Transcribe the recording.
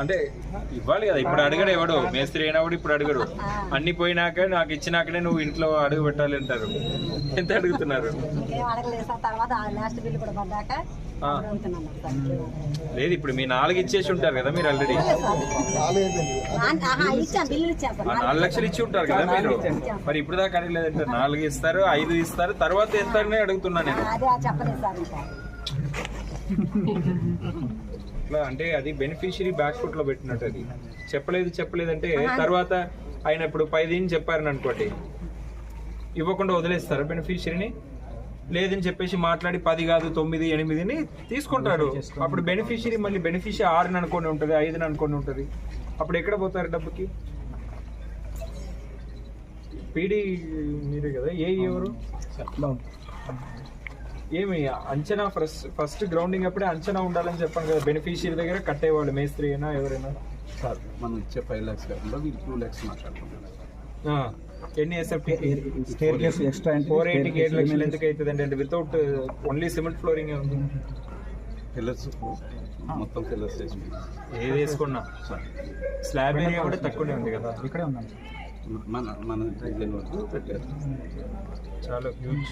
అంటే ఇవ్వాలి కదా ఇప్పుడు అడగడు ఎవడు. మేస్త్రి అయినప్పుడు ఇప్పుడు అడగడు. అన్ని పోయినాక నాకు ఇచ్చినాకనే నువ్వు ఇంట్లో అడుగు పెట్టాలి అంటారు. ఎంత అడుగుతున్నారు? లేదు ఇప్పుడు మీ నాలుగు ఇచ్చేసి ఉంటారు కదా మీరు ఆల్రెడీ నాలుగు లక్షలు ఇచ్చి ఉంటారు కదా మీరు. మరి ఇప్పుడు దాకా అడగలేదంటే నాలుగు ఇస్తారు ఐదు ఇస్తారు తర్వాత ఎంత అడుగుతున్నా నేను. ఇట్లా అంటే అది బెనిఫిషియరీ బ్యాక్ ఫుట్లో పెట్టినట్టు అది. చెప్పలేదు చెప్పలేదు అంటే తర్వాత ఆయన ఇప్పుడు పైదిని చెప్పారని అనుకోండి ఇవ్వకుండా వదిలేస్తారా బెనిఫిషియరీని లేదని చెప్పేసి మాట్లాడి పది కాదు తొమ్మిది ఎనిమిదిని తీసుకుంటాడు. అప్పుడు బెనిఫిషియరీ మళ్ళీ బెనిఫిషియరీ ఆరుని అనుకొని ఉంటుంది ఐదుని అనుకొని ఉంటుంది. అప్పుడు ఎక్కడ పోతారు డబ్బుకి? పీడీ మీరే కదా ఏ ఎవరు? ఏమి అంచనా ఫస్ట్ ఫస్ట్ గ్రౌండింగ్ అప్పుడే అంచనా ఉండాలని చెప్పాను కదా బెనిఫిషియరీ దగ్గర కట్టేవాళ్ళు మేస్త్రి అయినా ఎవరైనా. సార్ మనం ఇచ్చే ఫైవ్ ల్యాక్స్ కాకుండా వీళ్ళు టూ ల్యాక్స్ మాట్లాడుకుంటున్నారు ఆ, ఎన్ని SFT staircase extra four ఎయిటీకి ఏడు లక్షలు ఎందుకు అవుతుంది అంటే వితౌట్ ఓన్లీ సిమెంట్ ఫ్లోరింగ్ ఉంది? పిల్లర్స్ మొత్తం పిల్లర్స్ ఏది వేసుకున్నా? స్లాబ్ ఏరియా కూడా తక్కువనే ఉంది కదా. ఇక్కడే ఉన్నాం సార్. మన మన డిజైన్ వరకు పెట్టారు. చాలా హ్యూజ్